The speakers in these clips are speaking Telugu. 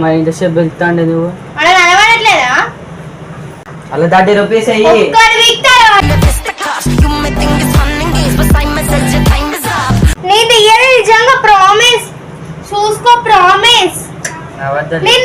మరి ఇంతసేపు వెళ్తాండే నువ్వు. అలా కనబడట్లేదా అలా థర్టీ రూపీస్ అయ్యి. నిజంగా ప్రామిస్ చూసుకో ప్రామిస్ నేను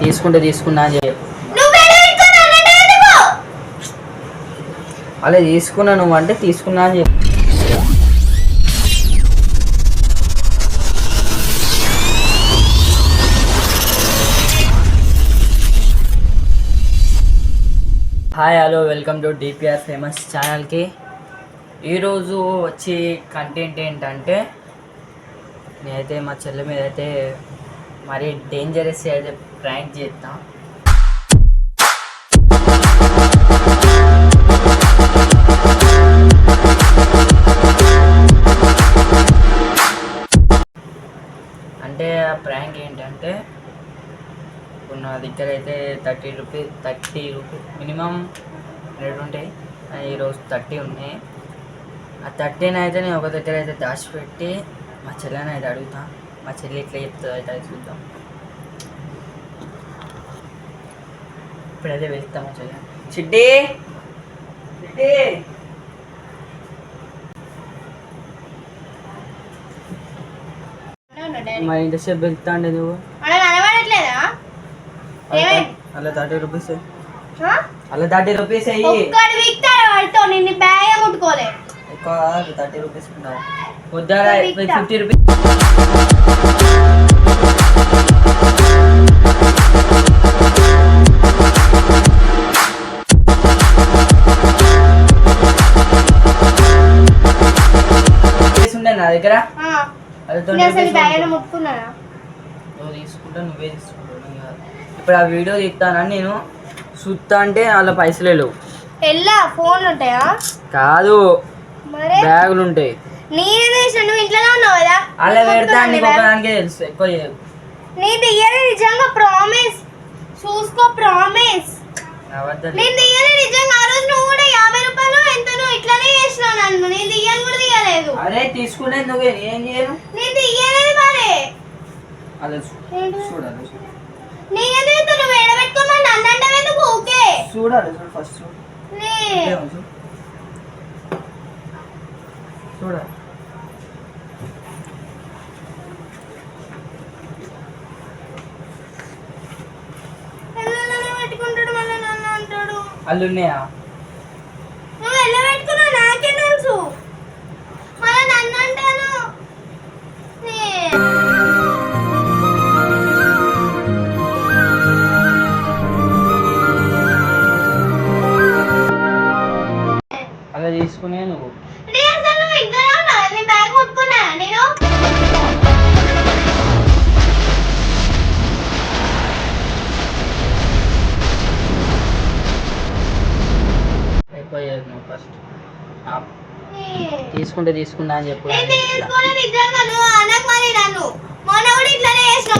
తీసుకుంటే తీసుకున్నా అని చెప్పు? అలా తీసుకున్నా నువ్వు అంటే తీసుకున్నా అని చెప్పు. Hi hello welcome to DPR famous ఛానల్కి ఈరోజు వచ్చే కంటెంట్ ఏంటంటే నేనైతే మా చెల్లె మీద అయితే మరీ డేంజరస్ అయితే ప్రాంక్ చేద్దాం అంటే ఆ ప్రాంక్ ఏంటంటే ఇప్పుడు నా దగ్గర అయితే thirty rupees thirty rupees minimum hundred ఉంటాయి ఈరోజు థర్టీ ఉన్నాయి. ఆ థర్టీని అయితే నేను ఒక దగ్గర అయితే దాచిపెట్టి మా చెల్లెని అయితే అడుగుతాను మా చెల్లి ఎట్లా చెప్తుంది అయితే చూద్దాం. ఇప్పుడైతే వెళ్తాం మా చెల్లె. చిట్టి చిట్టి అవునా డాడీ? మరి ఇంతసేపు వెళ్తాండే నువ్వు. అలా థర్టీ రూపీస్? అలా థర్టీ రూపీస్ అయ్యి ఒక్కడు వీక్తాడు వాడితో నిన్ను బ్యాగే ముట్టుకోలే. ఎక్కువ థర్టీ రూపీస్ ఉంటావు వద్దా ఇస్తా. Fifty rupees. నా దగ్గర. నువ్వు తీసుకుంటా నువ్వే తీసుకుంటావు నేను కాదు. ఇప్పుడు ఆ వీడియో తీస్తానని నేను? సుత్తా అంటే వాళ్ళ పైసలే లేవు. ఫోన్లు ఉంటాయా? కాదు. బ్యాగులు ఉంటాయి. నేనే చేసిన నువ్వు ఇంట్లోనే ఉన్నావు కదా? అలా పెడతా నీకు. ఒకదానికే తెలుసు ఎక్కువ నిజంగా ప్రామిస్ చూసుకో ప్రామిస్. నేను దియ్యలే నిజంగా ఆ రోజు నువ్వు కూడా యాభై రూపాయలు ఎంతనో ఇట్లానే చేసినావు నన్ను. నేను దియ్యను కూడా దియ్యలేదు అరే తీసుకునేది నువ్వే ఏం చేయను? నేను దియ్యలేదు మరి. అలా? చూడాలి చూడు. నేనే నువ్వు ఎడబెట్టుకోమని నన్ను అంటే ఎందుకు? ఓకే. చూడాలి చూడు ఫస్ట్ చూడు. చూడాలి అంటాడు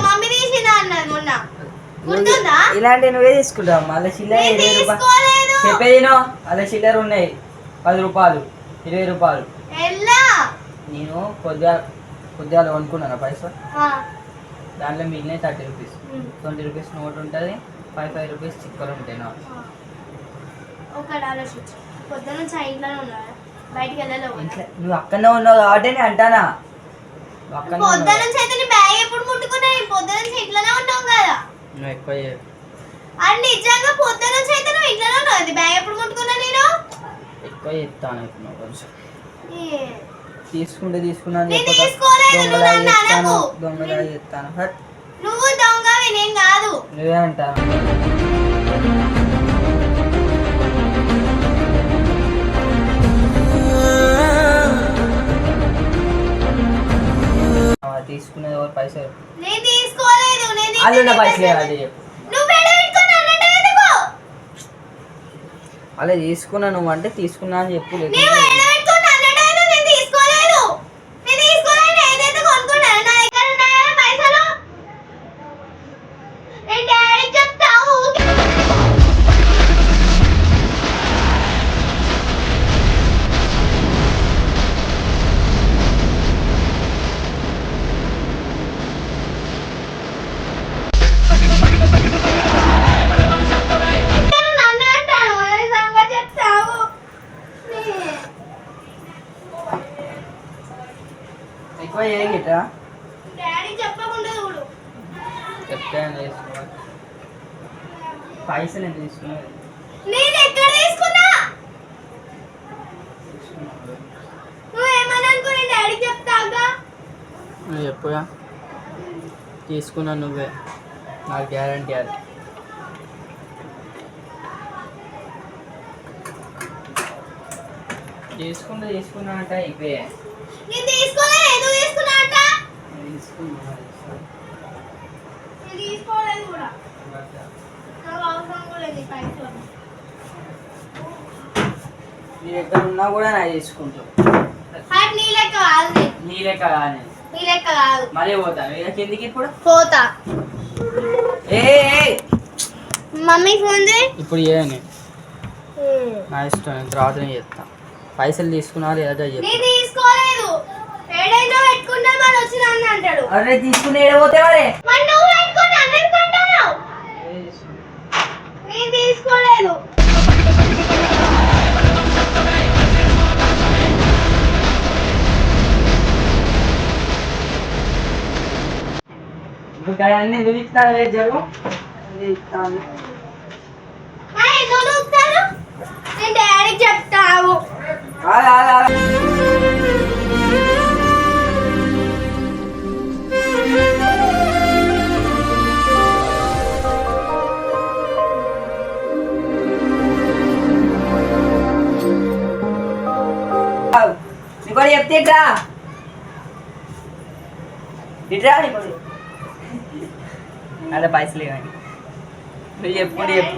మమ్మీ తీసిందా అన్నది మొన్న. గుర్తుందా? ఇలాంటి నువ్వే తీసుకుంటావు. మళ్ళీ చిల్లర ఇరవై రూపాయలు. చెప్పేదినో అలా చిల్లర ఉన్నాయి. పది రూపాయలు ఇరవై రూపాయలు. నేను కొద్దిగా కొద్దిగా కొనుక్కున్నాను పైసలు ఆ, దాంట్లో మిగిలిన thirty rupees. Twenty rupees note ఉంటుంది ఫైవ్ ఫైవ్ రూపీస్ చిక్కలు ఉంటాయి నాకు పొద్దున నుంచి ఆ ఇంట్లోనే ఉన్నావా బయటికి వెళ్ళలేవు? ఇంట్లో నువ్వు అక్కడనే ఉన్నావు కాబట్టి నేను అంటానా? నువ్వు అక్కడనే పొద్దున ఉన్నావు. నుంచి అయితే నీ బ్యాగ్ ఎప్పుడు ముట్టుకున్నా పొద్దున నుంచి ఇంట్లోనే ఉన్నావు కదా. నువ్వు ఎక్కువ చేయకు. అండ్ నిజంగా పొద్దున నుంచి అయితే నువ్వు ఇంట్లోనే ఉన్నావు అది బ్యాగ్ ఎప్పుడు ముట్టుకున్నా నేను? ఎక్కువ చెప్తాను ఇప్పుడు నువ్వు కొంచెం. ఏ, తీసుకుంటే తీసుకున్నా అని నేను చెప్పక తీసుకోలేదు, దొంగలా నువ్వు నన్ను చెప్తాను అనకు. దొంగలా చెప్తాను హట్. నువ్వు నేను కాదు. నువ్వే అంటా పైసలు. నేను తీసుకోలేదు నేను వాళ్ళు ఉన్న నీకు పైసలే చెప్పలేదు. అది చెప్పు. అలా తీసుకున్నా నువ్వు అంటే తీసుకున్నా అని చెప్పు నీవు ఎక్కువ చేసుకోవాలి పైసలు ఎంత తీసుకున్నా? నువ్వు చెప్పుగా తీసుకున్నా నువ్వే. నాకు గ్యారంటీ అది. తీసుకుంటే తీసుకున్నా అంటే అయిపోయా. నేను తీసుకోలేదు ఎందుకు తీసుకున్నా అంట? తీసుకున్నా నేను తీసుకోలేదు కూడా. నాకు అవసరం కూడా లేదు ఈ పైసలు. నీ దగ్గర ఉన్నా కూడా నాకు తీసుకుంటావు. అది నీ లెక్క కాదు నేను. నీ లెక్క కానీ నీ లెక్క కాదు. మళ్ళీ పోతాను ఇక కిందికి ఇప్పుడు? పోతా. ఏ! మమ్మీ ఫోన్ చేయి. ఇప్పుడు చేయని నా ఇష్టం నేను తర్వాతనే చెప్తా. పైసలు తీసుకున్నా లేదా అరే తీసుకుని పోతే మరే తీసుకోలేదు. అన్ని జరుగు? అన్ని ఇస్తాను మరి ఎందుకు నూకుతారు నేను డాడీకి చెప్తావు ఆగు, ఆగు, ఆగు. ఆగు. నీకు కూడా చెప్తే ఇట్రా ఇట్రా నీకు అదే పైసలు ఇవ్వండి నువ్వు చెప్పుకుంటే చెప్పు